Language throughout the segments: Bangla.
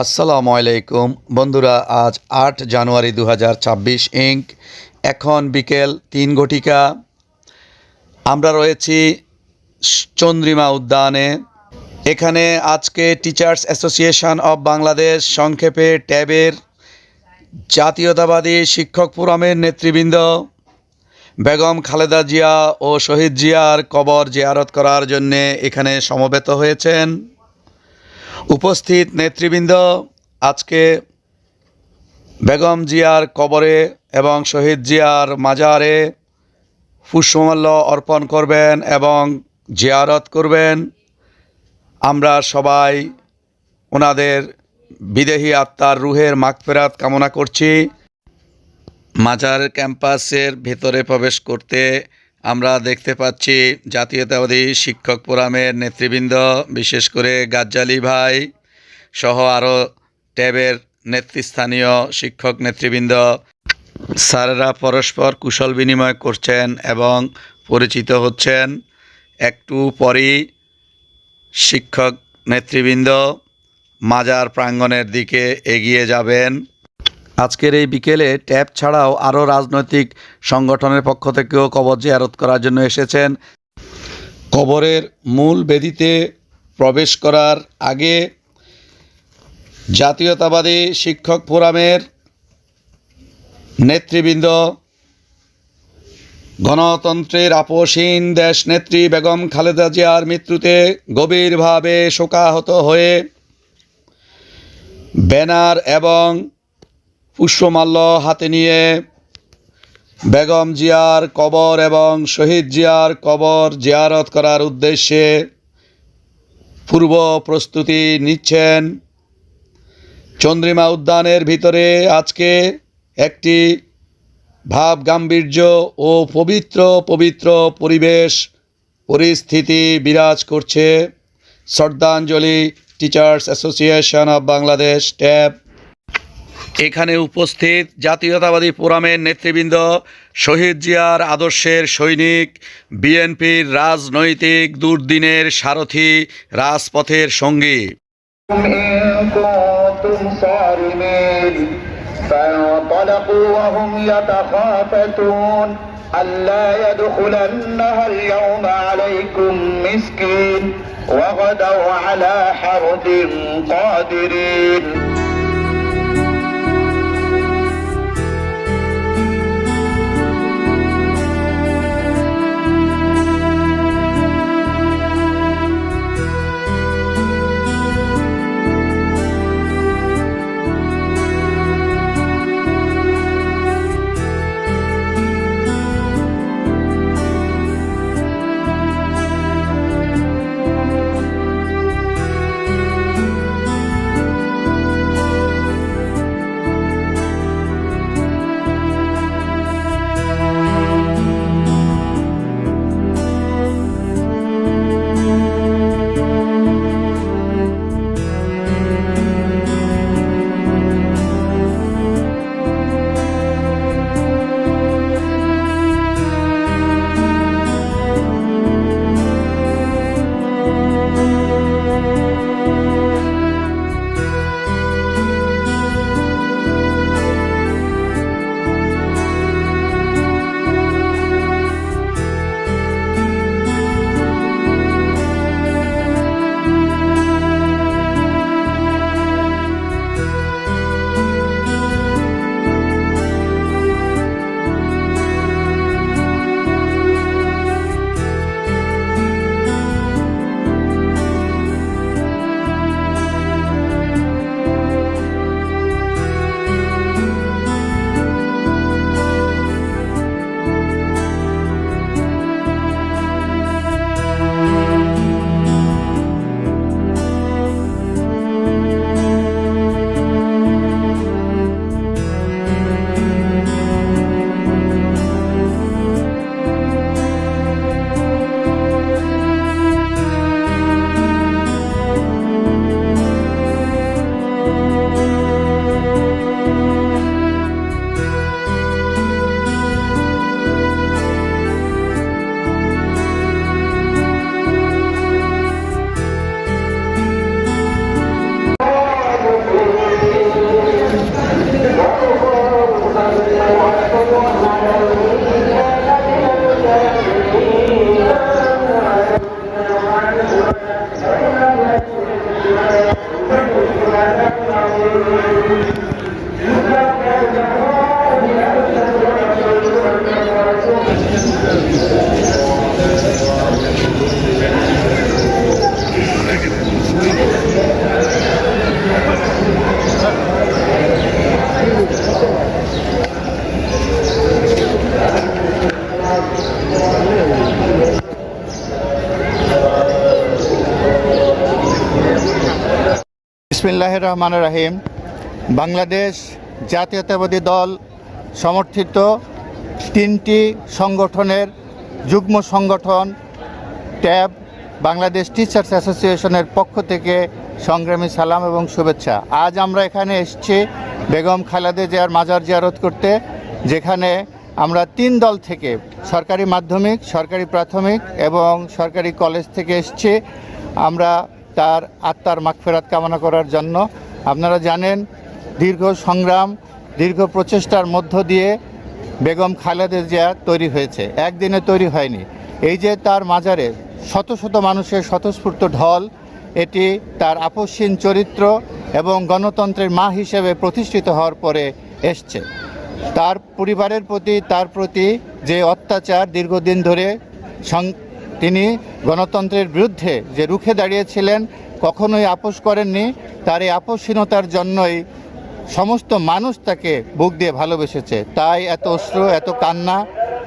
আসসালামু আলাইকুম। বন্ধুরা, আজ আট জানুয়ারি দু হাজার ছাব্বিশ ইঙ্ক এখন বিকেল তিন ঘটিকা। আমরা রয়েছি চন্দ্রিমা উদ্যানে। এখানে আজকে টিচার্স অ্যাসোসিয়েশন অব বাংলাদেশ সংক্ষেপে ট্যাবের জাতীয়তাবাদী শিক্ষক ফোরামের নেতৃবৃন্দ বেগম খালেদা জিয়া ও শহীদ জিয়ার কবর জিয়ারত করার জন্যে এখানে সমবেত হয়েছেন। উপস্থিত নেতৃবৃন্দ, আজকে বেগম জিয়ার কবরে এবং শহীদ জিয়ার মাজারে পুষ্পমাল্য অর্পণ করবেন এবং জিয়ারত করবেন। আমরা সবাই ওনাদের বিদেহী আত্মার রুহের মাগফেরাত কামনা করছি। মাজার ক্যাম্পাসের ভেতরে প্রবেশ করতে আমরা দেখতে পাচ্ছি জাতীয়তাবাদী শিক্ষক ফোরামের নেতৃবৃন্দ, বিশেষ করে গাজ্জালি ভাই সহ আরও ট্যাবের নেতৃস্থানীয় শিক্ষক নেতৃবৃন্দ। স্যারেরা পরস্পর কুশল বিনিময় করছেন এবং পরিচিত হচ্ছেন। একটু পরই শিক্ষক নেতৃবৃন্দ মাজার প্রাঙ্গণের দিকে এগিয়ে যাবেন। আজকের এই বিকেলে ট্যাব ছাড়াও আরও রাজনৈতিক সংগঠনের পক্ষ থেকেও কবর জিয়ারত করার জন্য এসেছেন। কবরের মূল বেদিতে প্রবেশ করার আগে জাতীয়তাবাদী শিক্ষক ফোরামের নেতৃবৃন্দ, গণতন্ত্রের আপোষহীন দেশনেত্রী বেগম খালেদা জিয়ার মৃত্যুতে গভীরভাবে শোকাহত হয়ে ব্যানার এবং পুষ্পমাল্য হাতে নিয়ে বেগম জিয়ার কবর এবং শহীদ জিয়ার কবর জিয়ারত করার উদ্দেশ্যে পূর্ব প্রস্তুতি নিচ্ছেন। চন্দ্রিমা উদ্যানের ভিতরে আজকে একটি ভাব গাম্ভীর্য ও পবিত্র পবিত্র পরিবেশ পরিস্থিতি বিরাজ করছে। শ্রদ্ধাঞ্জলি teachers association of Bangladesh TAB এখানে উপস্থিত জাতীয়তাবাদী ফোরামের নেতৃবৃন্দ শহীদ জিয়ার আদর্শের সৈনিক বিএনপির রাজনৈতিক দুর্দিনের সারথি রাজপথের সঙ্গী إن كنتم صارمين فانطلقوا وهم يتخافتون ألا يدخلنها اليوم عليكم مسكين وغدوا على حرد قادرين বিসমিল্লাহ রহমান রাহিম। বাংলাদেশ জাতীয়তাবাদী দল সমর্থিত তিনটি সংগঠনের যুগ্ম সংগঠন ট্যাব, বাংলাদেশ টিচার্স অ্যাসোসিয়েশনের পক্ষ থেকে সংগ্রামী সালাম এবং শুভেচ্ছা। আজ আমরা এখানে এসছি বেগম খালেদা জিয়ার মাজার জিয়ারত করতে, যেখানে আমরা তিন দল থেকে, সরকারি মাধ্যমিক, সরকারি প্রাথমিক এবং সরকারি কলেজ থেকে এসছি। আমরা তার আত্মার মাগফেরাত কামনা করার জন্য। আপনারা জানেন, দীর্ঘ সংগ্রাম, দীর্ঘ প্রচেষ্টার মধ্য দিয়ে বেগম খালেদা জিয়া তৈরি হয়েছে। একদিনে তৈরি হয়নি। এই যে তার মাজারে শত শত মানুষের স্বতঃস্ফূর্ত ঢল, এটি তার আপসীন চরিত্র এবং গণতন্ত্রের মা হিসেবে প্রতিষ্ঠিত হওয়ার পরে এসছে। তার পরিবারের প্রতি, তার প্রতি যে অত্যাচার দীর্ঘদিন ধরে তিনি গণতন্ত্রের বিরুদ্ধে যে রুখে দাঁড়িয়েছিলেন, কখনোই আপোষ করেননি। তার এই আপোষহীনতার জন্যই সমস্ত মানুষ তাকে বুক দিয়ে ভালোবেসেছে। তাই এত অশ্রু, এত কান্না,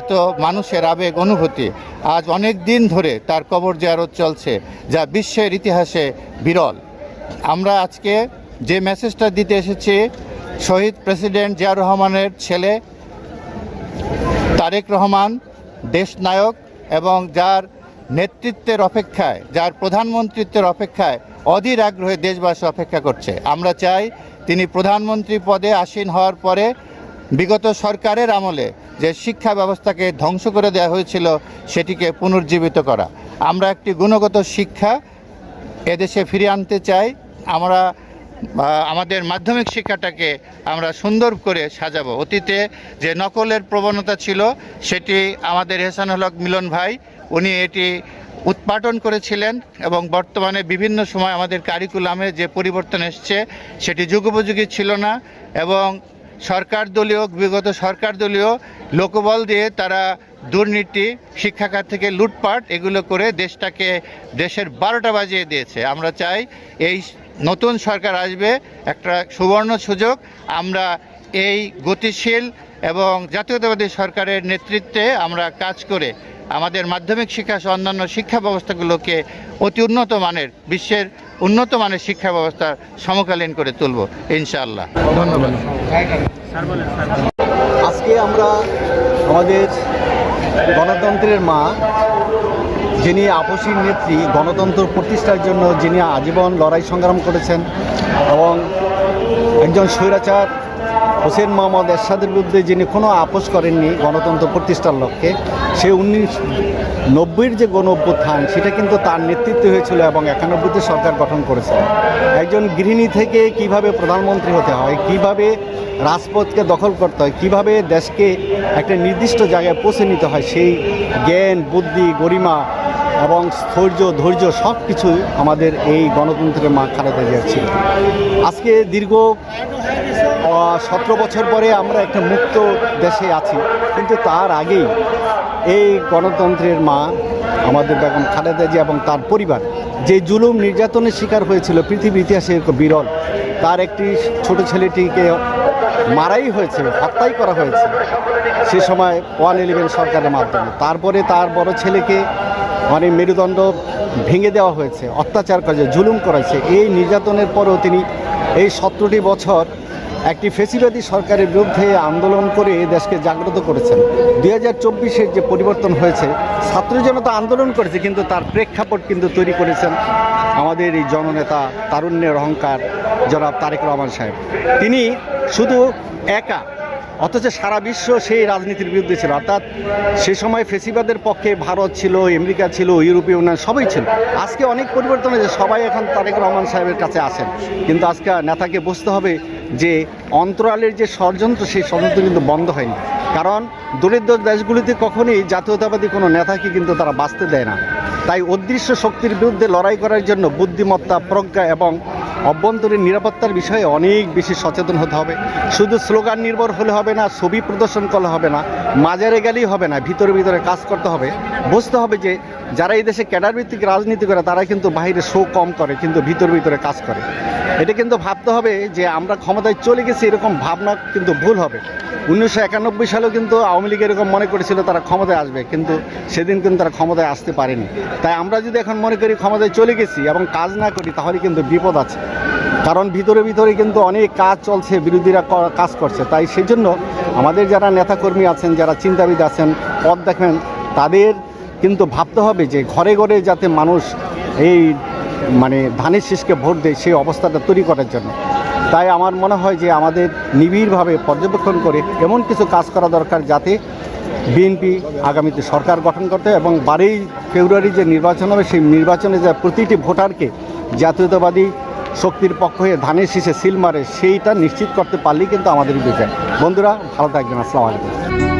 এত মানুষের আবেগ, অনুভূতি আজ অনেক দিন ধরে তার কবর জিয়ারত চলছে, যা বিশ্বের ইতিহাসে বিরল। আমরা আজকে যে মেসেজটা দিতে এসেছি, শহীদ প্রেসিডেন্ট জিয়া রহমানের ছেলে তারেক রহমান, দেশনায়ক এবং যার নেতৃত্বের অপেক্ষায়, যার প্রধানমন্ত্রিত্বের অপেক্ষায় অধীর আগ্রহে দেশবাসী অপেক্ষা করছে। আমরা চাই তিনি প্রধানমন্ত্রী পদে আসীন হওয়ার পরে বিগত সরকারের আমলে যে শিক্ষা ব্যবস্থাকে ধ্বংস করে দেওয়া হয়েছিল, সেটিকে পুনর্জীবিত করা। আমরা একটি গুণগত শিক্ষা এদেশে ফিরিয়ে আনতে চাই। আমরা আমাদের মাধ্যমিক শিক্ষাটাকে আমরা সুন্দর করে সাজাবো। অতীতে যে নকলের প্রবণতা ছিল, সেটি আমাদের হেসান হক মিলন ভাই, উনি এটি উৎপাটন করেছিলেন এবং বর্তমানে বিভিন্ন সময় আমাদের কারিকুলামে যে পরিবর্তন এসছে, সেটি যুগোপযোগী ছিল না এবং সরকার দলীয়, বিগত সরকার দলীয় লোকবল দিয়ে তারা দুর্নীতি, শিক্ষাখাত থেকে লুটপাট এগুলো করে দেশটাকে, দেশের বারোটা বাজিয়ে দিয়েছে। আমরা চাই এই নতুন সরকার আসবে একটা সুবর্ণ সুযোগ। আমরা এই গতিশীল এবং জাতীয়তাবাদী সরকারের নেতৃত্বে আমরা কাজ করে আমাদের মাধ্যমিক শিক্ষা সহ অন্যান্য শিক্ষা ব্যবস্থাগুলোকে অতি উন্নত মানের বিশ্বের উন্নত মানের শিক্ষা ব্যবস্থা সমকালীন করে তুলব ইনশাআল্লাহ। ধন্যবাদ। আজকে আমরা আমাদের গণতন্ত্রের মা যিনি আপসীর নেত্রী, গণতন্ত্র প্রতিষ্ঠার জন্য যিনি আজীবন লড়াই সংগ্রাম করেছেন এবং একজন স্বৈরাচার, হোসেন মোহাম্মদ এরশাদের বিরুদ্ধে যিনি কোনো আপোষ করেননি গণতন্ত্র প্রতিষ্ঠার লক্ষ্যে, সে উনিশ নব্বইয়ের যে গণ অভ্যুত্থান সেটা কিন্তু তার নেতৃত্বে হয়েছিল এবং একানব্বইতে সরকার গঠন করেছে। একজন গৃহিণী থেকে কীভাবে প্রধানমন্ত্রী হতে হয়, কীভাবে রাজপথকে দখল করতে হয়, কীভাবে দেশকে একটা নির্দিষ্ট জায়গায় পৌঁছে নিতে হয়, সেই জ্ঞান, বুদ্ধি, গরিমা এবং স্থৈর্য ধৈর্য সব কিছুই আমাদের এই গণতন্ত্রের মা খালেদা জিয়ার ছিল। আজকে দীর্ঘ সতেরো বছর পরে আমরা একটা মুক্ত দেশে আছি। কিন্তু তার আগেই এই গণতন্ত্রের মা আমাদের বেগম খালেদা জিয়া এবং তার পরিবার যে জুলুম নির্যাতনের শিকার হয়েছিল পৃথিবীর ইতিহাসে বিরল, তার একটি ছোট ছেলেটিকে মারাই হয়েছে, হত্যাই করা হয়েছে। সে সময় ওয়ান ইলেভেন সরকারের মাধ্যমে। তারপরে তার বড় ছেলেকে মানে মেরুদণ্ড ভেঙে দেওয়া হয়েছে, অত্যাচার করেছে, জুলুম করেছে। এই নির্যাতনের পরেও তিনি এই সতেরোটি বছর একটি ফেসিবাদী সরকারের বিরুদ্ধে আন্দোলন করে দেশকে জাগ্রত করেছেন। দুই হাজার চব্বিশের যে পরিবর্তন হয়েছে, ছাত্র জনতা আন্দোলন করেছে, কিন্তু তার প্রেক্ষাপট কিন্তু তৈরি করেছেন আমাদের এই জননেতা তারুণ্যের অহংকার জনাব তারেক রহমান সাহেব। তিনি শুধু একা অথচ সারা বিশ্ব সেই রাজনীতির বিরুদ্ধে ছিল। অর্থাৎ সে সময় ফেসিবাদের পক্ষে ভারত ছিল, আমেরিকা ছিল, ইউরোপীয় ইউনিয়ন সবাই ছিল। আজকে অনেক পরিবর্তন হয়েছে, সবাই এখন তারেক রহমান সাহেবের কাছে আসেন। কিন্তু আজকে নেতাকে বুঝতে হবে যে অন্তরালের যে ষড়যন্ত্র, সেই ষড়যন্ত্র কিন্তু বন্ধ হয়নি। কারণ দরিদ্র দেশগুলিতে কখনোই জাতীয়তাবাদী কোনো নেতাকে কিন্তু তারা বাঁচতে দেয় না। তাই অদৃশ্য শক্তির বিরুদ্ধে লড়াই করার জন্য বুদ্ধিমত্তা, প্রজ্ঞা এবং অভ্যন্তরীণ নিরাপত্তার বিষয়ে অনেক বেশি সচেতন হতে হবে। শুধু স্লোগান নির্ভর হলে হবে না, ছবি প্রদর্শন করলে হবে না, মাজারে গেলেই হবে না, ভিতরে ভিতরে কাজ করতে হবে। বুঝতে হবে যে যারা এই দেশে ক্যাডার ভিত্তিক রাজনীতি করে, তারা কিন্তু বাহিরে শো কম করে, কিন্তু ভিতর ভিতরে কাজ করে। এটা কিন্তু ভাবতে হবে যে আমরা ক্ষমতায় চলে গেছি, এরকম ভাবনা কিন্তু ভুল হবে। উনিশশো একানব্বই সালেও কিন্তু আওয়ামী লীগ এরকম মনে করেছিল তারা ক্ষমতায় আসবে, কিন্তু সেদিন কিন্তু তারা ক্ষমতায় আসতে পারেনি। তাই আমরা যদি এখন মনে করি ক্ষমতায় চলে গেছি এবং কাজ না করি, তাহলে কিন্তু বিপদ আছে। কারণ ভিতরে ভিতরে কিন্তু অনেক কাজ চলছে, বিরোধীরা কাজ করছে। তাই সেই জন্য আমাদের যারা নেতাকর্মী আছেন, যারা চিন্তাবিদ আছেন, পথ দেখেন, তাদের কিন্তু ভাবতে হবে যে ঘরে ঘরে যাতে মানুষ এই মানে ধানের শীষকে ভোট দেয় সেই অবস্থাটা তৈরি করার জন্য। তাই আমার মনে হয় যে আমাদের নিবিড়ভাবে পর্যবেক্ষণ করে এমন কিছু কাজ করা দরকার যাতে বিএনপি আগামীতে সরকার গঠন করতে এবং বারোই ফেব্রুয়ারি যে নির্বাচন হবে, সেই নির্বাচনে যে প্রতিটি ভোটারকে জাতীয়তাবাদী শক্তির পক্ষ হয়ে ধানের শীষে সিল মারে, সেইটা নিশ্চিত করতে পারলেই কিন্তু আমাদের বিজয়। বন্ধুরা, ভালো থাকবেন। আসসালামু আলাইকুম।